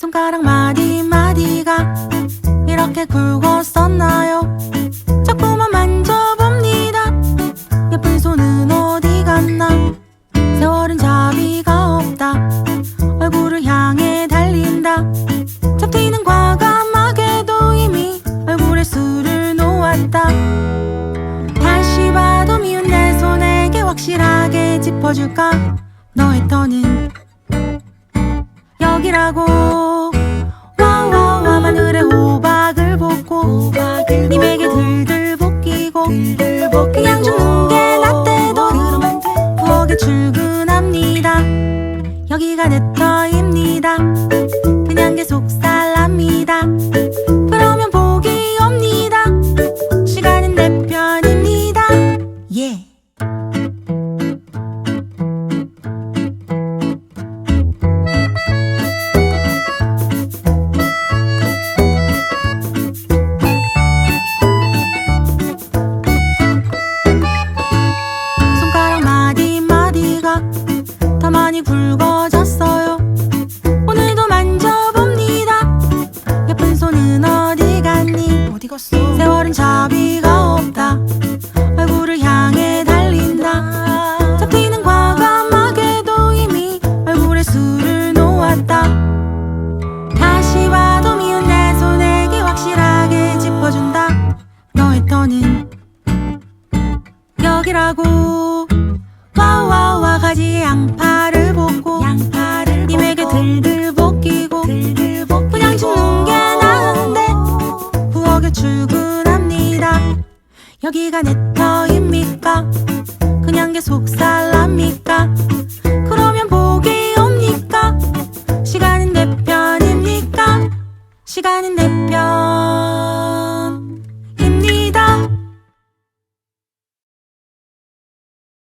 손가락 마디 마디가 이렇게 굵었었나요? 자꾸만 만져봅니다. 예쁜 손은 어디 갔나? 세월은 자비가 없다. 얼굴을 향해 달린다. 잡히는 과감하게도 이미 얼굴에 술을 놓았다. 다시 봐도 미운 내 손에게 확실하게 짚어줄까? 너의 터는 여기라고 그냥 죽는 게 낫대도. 부엌에 출근합니다. 여기가 내 터입니다. 그냥 계속 살 더 많이 굵어졌어요. 오늘도 만져봅니다. 예쁜 손은 어디 갔니? 어디 갔어? 세월은 자비가 없다. 얼굴을 향해 달린다. 잡히는 과감하게도 이미 얼굴에 술을 놓았다. 다시 봐도 미운 내 손에게 확실하게 짚어준다. 너의 터는 여기라고. 와와와 가지에 양파 들들 볶이고 들들 볶 그냥 죽는 게 나은데 부엌에 출근합니다. 여기가 내 터입니까? 그냥 계속 살랍니까? 그러면 복이 옵니까? 시간은 내 편입니까? 시간은 내 편.